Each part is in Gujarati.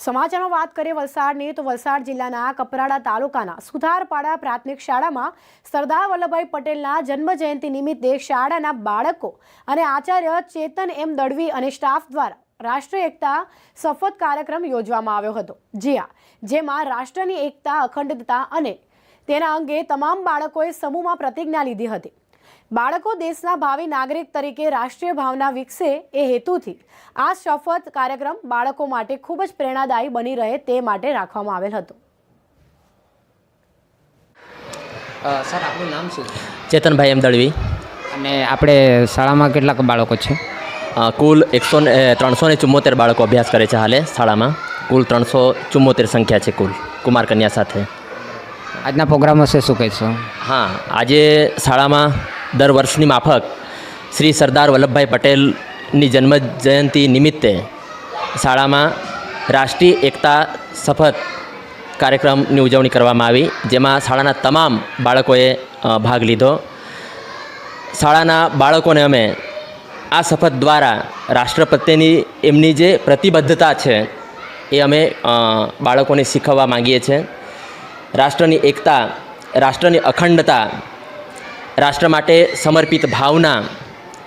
સમાચારમાં વાત કરીએ વલસાડની, તો વલસાડ જિલ્લાના કપરાડા તાલુકાના સુધારપાડા પ્રાથમિક શાળામાં સરદાર વલ્લભભાઈ પટેલના જન્મજયંતિ નિમિત્તે શાળાના બાળકો અને આચાર્ય ચેતન એમ દળવી અને સ્ટાફ દ્વારા રાષ્ટ્રીય એકતા શપથ કાર્યક્રમ યોજવામાં આવ્યો હતો. જી હા, જેમાં રાષ્ટ્રની એકતા અખંડતા અને તેના અંગે તમામ બાળકોએ સમૂહમાં પ્રતિજ્ઞા લીધી હતી. બાળકો દેશના ભાવિ નાગરિક તરીકે રાષ્ટ્રીય ભાવના વિકસે એ હેતુથી આ શપથ કાર્યક્રમ બાળકો માટે ખૂબ જ પ્રેરણાદાયી બની રહે તે માટે રાખવામાં આવેલ હતો. સર આપનું નામ શું? ચેતનભાઈ એમ દળવી અને આપણે શાળામાં કેટલાક બાળકો છે? કુલ એકસો ને ત્રણસો ને ચુમ્મોતેર બાળકો અભ્યાસ કરે છે હાલે શાળામાં. કુલ ત્રણસો ચુમ્મોતેર સંખ્યા છે કુલ કુમાર કન્યા સાથે. આજના પ્રોગ્રામ હશે શું કહેશો? હા આજે શાળામાં દર વર્ષની માફક શ્રી સરદાર વલ્લભભાઈ પટેલની જન્મ જયંતિ નિમિત્તે શાળામાં રાષ્ટ્રીય એકતા શપથ કાર્યક્રમની ઉજવણી કરવામાં આવી, જેમાં શાળાના તમામ બાળકોએ ભાગ લીધો. શાળાના બાળકોને અમે આ શપથ દ્વારા રાષ્ટ્ર પ્રત્યેની એમની જે પ્રતિબદ્ધતા છે એ અમે બાળકોને શીખવવા માંગીએ છીએ. રાષ્ટ્રની એકતા, રાષ્ટ્રની અખંડતા રાષ્ટ્ર માટે સમર્પિત ભાવના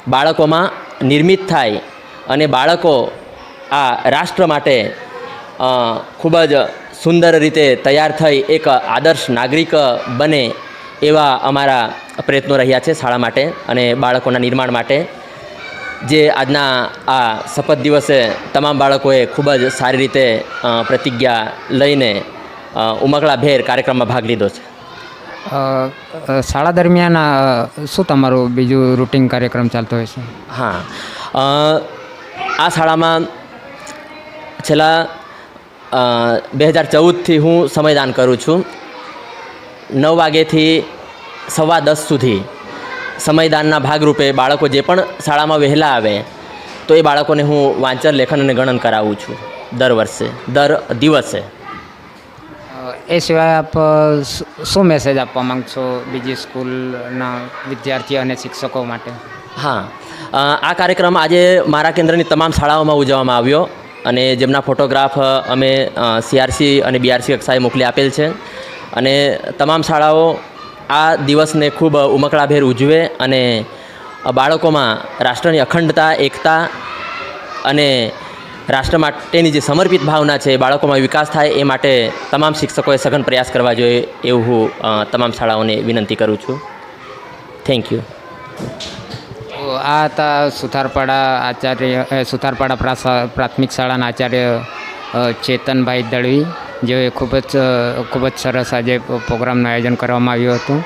બાળકોમાં નિર્મિત થાય અને બાળકો આ રાષ્ટ્ર માટે ખૂબ જ સુંદર રીતે તૈયાર થઈ એક આદર્શ નાગરિક બને એવા અમારા પ્રયત્નો રહ્યા છે શાળા માટે અને બાળકોના નિર્માણ માટે. જે આજના આ શપથ દિવસે તમામ બાળકોએ ખૂબ જ સારી રીતે પ્રતિજ્ઞા લઈને ઉમકળાભેર કાર્યક્રમમાં ભાગ લીધો છે. શાળા દરમિયાન શું તમારું બીજું રૂટિન કાર્યક્રમ ચાલતો હોય છે? હા. આ શાળામાં છેલ્લા બે હજાર ચૌદથી હું સમયદાન કરું છું. નવ વાગ્યેથી સવા દસ સુધી સમયદાનના ભાગરૂપે બાળકો જે પણ શાળામાં વહેલા આવે, તો એ બાળકોને હું વાંચન, લેખન અને ગણન કરાવું છું દર વર્ષે, દર દિવસે. એ સિવાય આપ શું- મેસેજ આપવા માંગશો બીજી સ્કૂલના વિદ્યાર્થીઓ અને શિક્ષકો માટે? હા. આ કાર્યક્રમ આજે મારા કેન્દ્રની તમામ શાળાઓમાં ઉજવવામાં આવ્યો અને જેમના ફોટોગ્રાફ અમે સીઆરસી અને બીઆરસી કક્ષાએ મોકલી આપેલ છે. અને તમામ શાળાઓ આ દિવસને ખૂબ ઉમકળાભેર ઉજવે અને બાળકોમાં રાષ્ટ્રની અખંડતા, એકતા અને રાષ્ટ્ર માટેની જે સમર્પિત ભાવના છે, બાળકોમાં વિકાસ થાય એ માટે તમામ શિક્ષકોએ સઘન પ્રયાસ કરવા જોઈએ એવું હું તમામ શાળાઓને વિનંતી કરું છું. થેન્ક યુ આ હતા સુથારપાડા આચાર્ય સુથારપાડા પ્રાથમિક શાળાના આચાર્ય ચેતનભાઈ દળવી, જેઓએ ખૂબ જ ખૂબ જ સરસ આજે પ્રોગ્રામનું આયોજન કરવામાં આવ્યું હતું.